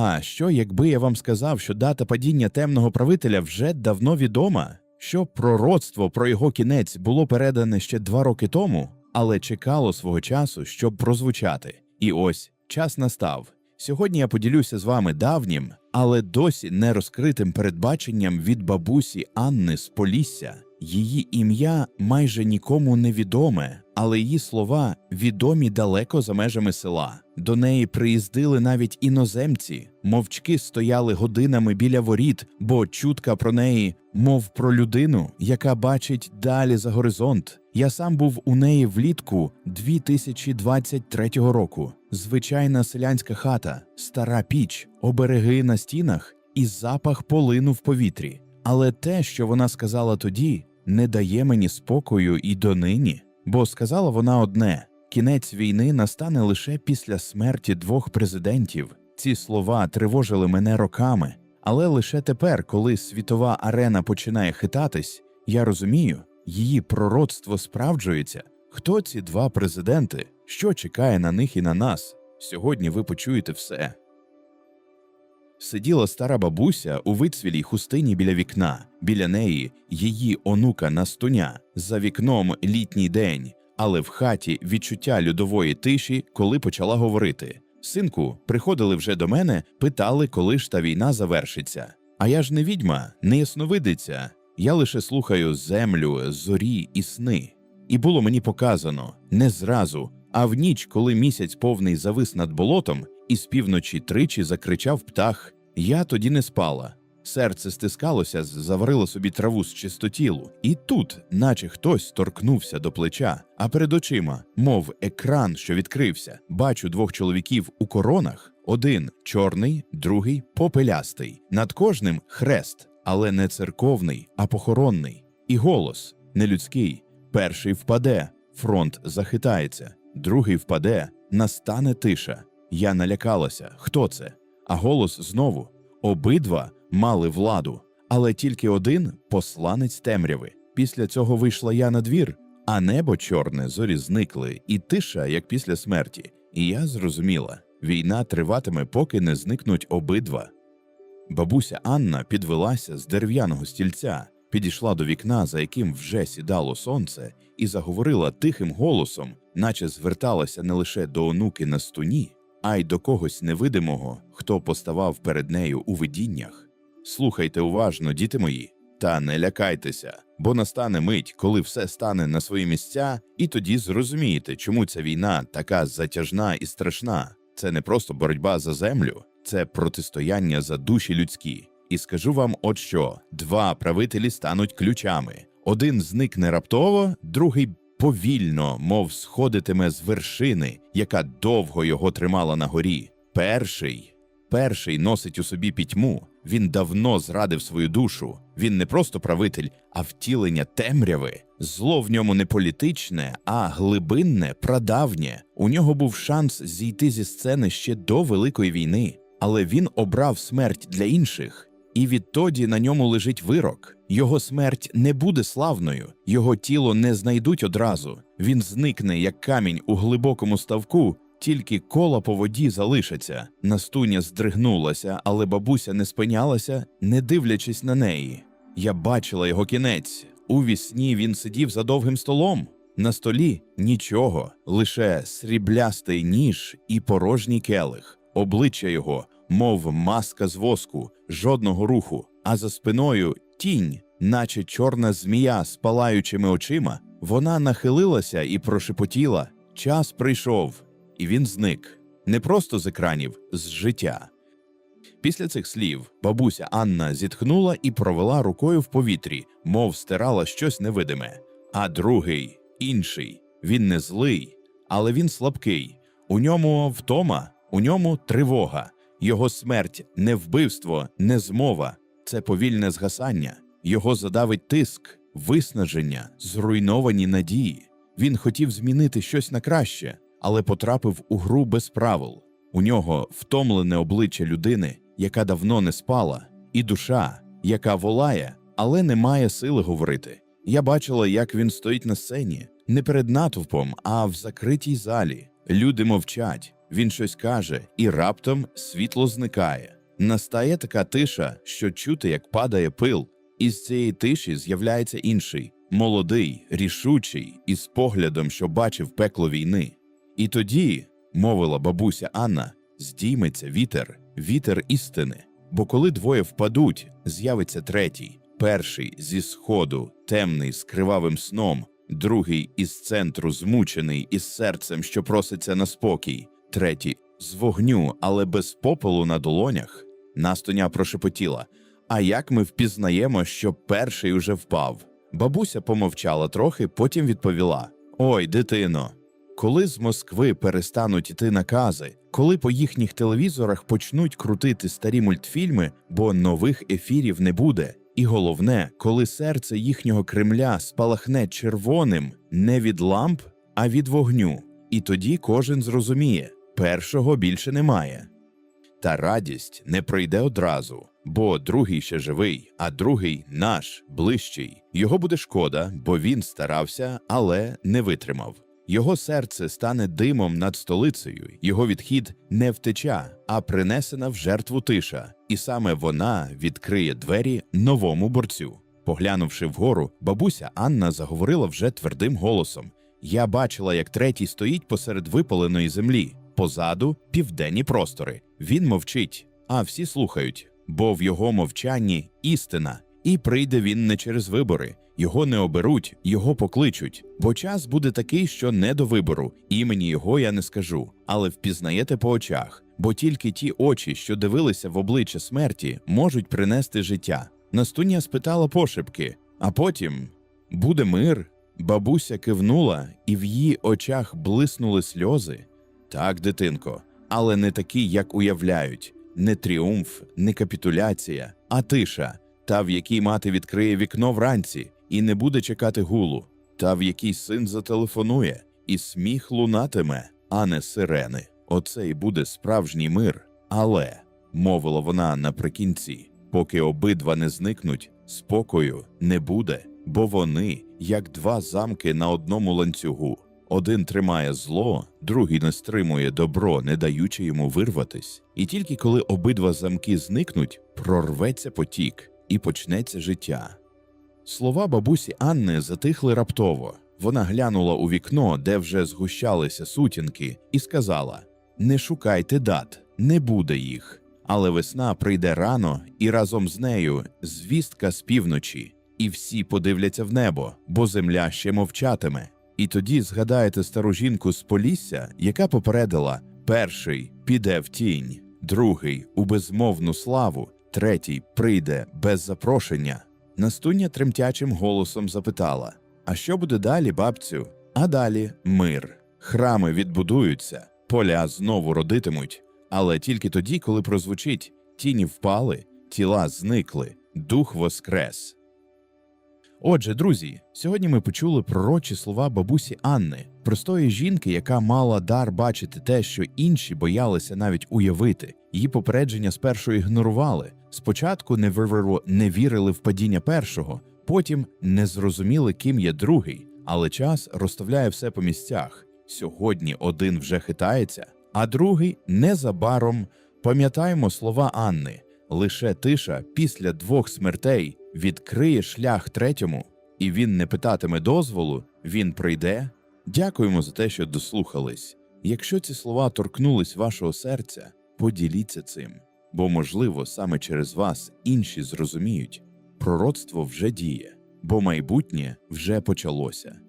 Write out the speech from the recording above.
А що, якби я вам сказав, що дата падіння темного правителя вже давно відома, що пророцтво про його кінець було передане ще два роки тому, але чекало свого часу, щоб прозвучати. І ось час настав. Сьогодні я поділюся з вами давнім, але досі не розкритим передбаченням від бабусі Анни з Полісся. Її ім'я майже нікому не відоме, але її слова відомі далеко за межами села. До неї приїздили навіть іноземці, мовчки стояли годинами біля воріт, бо чутка про неї, мов про людину, яка бачить далі за горизонт. Я сам був у неї влітку 2023 року. Звичайна селянська хата, стара піч, обереги на стінах і запах полину в повітрі. Але те, що вона сказала тоді, не дає мені спокою і донині, бо сказала вона одне: кінець війни настане лише після смерті двох президентів. Ці слова тривожили мене роками, але лише тепер, коли світова арена починає хитатись, я розумію, її пророцтво справджується. Хто ці два президенти? Що чекає на них і на нас? Сьогодні ви почуєте все. Сиділа стара бабуся у вицвілій хустині біля вікна, біля неї її онука Настуня. За вікном літній день, але в хаті відчуття льодової тиші, коли почала говорити. Синку, приходили вже до мене, питали, коли ж та війна завершиться. А я ж не відьма, не ясновидиця. Я лише слухаю землю, зорі і сни. І було мені показано не зразу, а в ніч, коли місяць повний завис над болотом, і з півночі тричі закричав птах. Я тоді не спала. Серце стискалося, заварило собі траву з чистотілу, і тут, наче хтось торкнувся до плеча, а перед очима, мов екран, що відкрився, бачу двох чоловіків у коронах: один чорний, другий попелястий. Над кожним хрест, але не церковний, а похоронний. І голос нелюдський. Перший впаде, фронт захитається, другий впаде, настане тиша. Я налякалася. Хто це? А голос знову: обидва мали владу, але тільки один посланець темряви. Після цього вийшла я на двір, а небо чорне, зорі зникли, і тиша, як після смерті. І я зрозуміла, війна триватиме, поки не зникнуть обидва. Бабуся Анна підвелася з дерев'яного стільця, підійшла до вікна, за яким вже сідало сонце, і заговорила тихим голосом, наче зверталася не лише до онуки на стуні, а й до когось невидимого, хто поставав перед нею у видіннях. Слухайте уважно, діти мої, та не лякайтеся, бо настане мить, коли все стане на свої місця, і тоді зрозумієте, чому ця війна така затяжна і страшна. Це не просто боротьба за землю, це протистояння за душі людські. І скажу вам, от що два правителі стануть ключами: один зникне раптово, другий повільно, мов сходитиме з вершини, яка довго його тримала на горі. Перший, перший носить у собі пітьму. Він давно зрадив свою душу. Він не просто правитель, а втілення темряви. Зло в ньому не політичне, а глибинне, прадавнє. У нього був шанс зійти зі сцени ще до Великої війни, але він обрав смерть для інших. І відтоді на ньому лежить вирок. Його смерть не буде славною, його тіло не знайдуть одразу. Він зникне, як камінь у глибокому ставку, тільки кола по воді залишаться. Настуня здригнулася, але бабуся не спинялася, не дивлячись на неї. Я бачила його кінець. У вісні він сидів за довгим столом. На столі нічого, лише сріблястий ніж і порожній келих, обличчя його мов маска з воску, жодного руху, а за спиною тінь, наче чорна змія з палаючими очима, вона нахилилася і прошепотіла. Час прийшов, і він зник не просто з екранів, з життя. Після цих слів бабуся Анна зітхнула і провела рукою в повітрі, мов стирала щось невидиме. А другий, інший, він не злий, але він слабкий. У ньому втома, у ньому тривога. Його смерть не вбивство, не змова, це повільне згасання, його задавить тиск, виснаження, зруйновані надії. Він хотів змінити щось на краще, але потрапив у гру без правил. У нього втомлене обличчя людини, яка давно не спала, і душа, яка волає, але не має сили говорити. Я бачила, як він стоїть на сцені, не перед натовпом, а в закритій залі. Люди мовчать, Він щось каже, і раптом світло зникає. Настає така тиша, що чути, як падає пил. Із цієї тиші з'являється інший, молодий, рішучий, із поглядом, що бачив пекло війни. І тоді, мовила бабуся Анна, здійметься вітер, вітер істини. Бо коли двоє впадуть, з'явиться третій, перший зі сходу, темний з кривавим сном, другий із центру змучений із серцем, що проситься на спокій, третій з вогню, але без попелу на долонях. Настоня прошепотіла. А як ми впізнаємо, що перший уже впав? Бабуся помовчала трохи, потім відповіла: Ой, дитино, коли з Москви перестануть іти накази, коли по їхніх телевізорах почнуть крутити старі мультфільми, бо нових ефірів не буде. І головне, коли серце їхнього Кремля спалахне червоним не від ламп, а від вогню. І тоді кожен зрозуміє, першого більше немає. Та радість не прийде одразу, бо другий ще живий, а другий наш, ближчий. Його буде шкода, бо він старався, але не витримав. Його серце стане димом над столицею, його відхід не втеча, а принесена в жертву тиша, і саме вона відкриє двері новому борцю. Поглянувши вгору, бабуся Анна заговорила вже твердим голосом: Я бачила, як третій стоїть посеред випаленої землі, позаду південні простори. Він мовчить, а всі слухають, бо в його мовчанні істина, і прийде він не через вибори. Його не оберуть, його покличуть, бо час буде такий, що не до вибору. Імені його я не скажу, але впізнаєте по очах, бо тільки ті очі, що дивилися в обличчя смерті, можуть принести життя. Настуня спитала пошепки, а потім буде мир. Бабуся кивнула, і в її очах блиснули сльози. Так, дитинко, але не такі, як уявляють, не тріумф, не капітуляція, а тиша, та в якій мати відкриє вікно вранці і не буде чекати гулу, та в якій син зателефонує, і сміх лунатиме, а не сирени. Оце й буде справжній мир. Але, мовила вона наприкінці, поки обидва не зникнуть, спокою не буде, бо вони, як два замки на одному ланцюгу. Один тримає зло, другий не стримує добро, не даючи йому вирватись. І тільки коли обидва замки зникнуть, прорветься потік і почнеться життя. Слова бабусі Анни затихли раптово. Вона глянула у вікно, де вже згущалися сутінки, і сказала: Не шукайте дат, не буде їх. Але весна прийде рано, і разом з нею звістка з півночі, і всі подивляться в небо, бо земля ще мовчатиме. І тоді згадаєте стару жінку з Полісся, яка попередила: перший піде в тінь, другий у безмовну славу, третій прийде без запрошення. Настуня тремтячим голосом запитала: А що буде далі, бабцю? А далі мир. Храми відбудуються, поля знову родитимуть, але тільки тоді, коли прозвучить тіні впали, тіла зникли, дух воскрес. Отже, друзі, сьогодні ми почули пророчі слова бабусі Анни, простої жінки, яка мала дар бачити те, що інші боялися навіть уявити. Її попередження спершу ігнорували. Спочатку не вірили в падіння першого, потім не зрозуміли, ким є другий. Але час розставляє все по місцях. Сьогодні один вже хитається, а другий незабаром. Пам'ятаємо слова Анни. Лише тиша після двох смертей відкриє шлях третьому, і він не питатиме дозволу, він прийде. Дякуємо за те, що дослухались. Якщо ці слова торкнулись вашого серця, поділіться цим, бо, можливо, саме через вас інші зрозуміють, пророцтво вже діє, бо майбутнє вже почалося.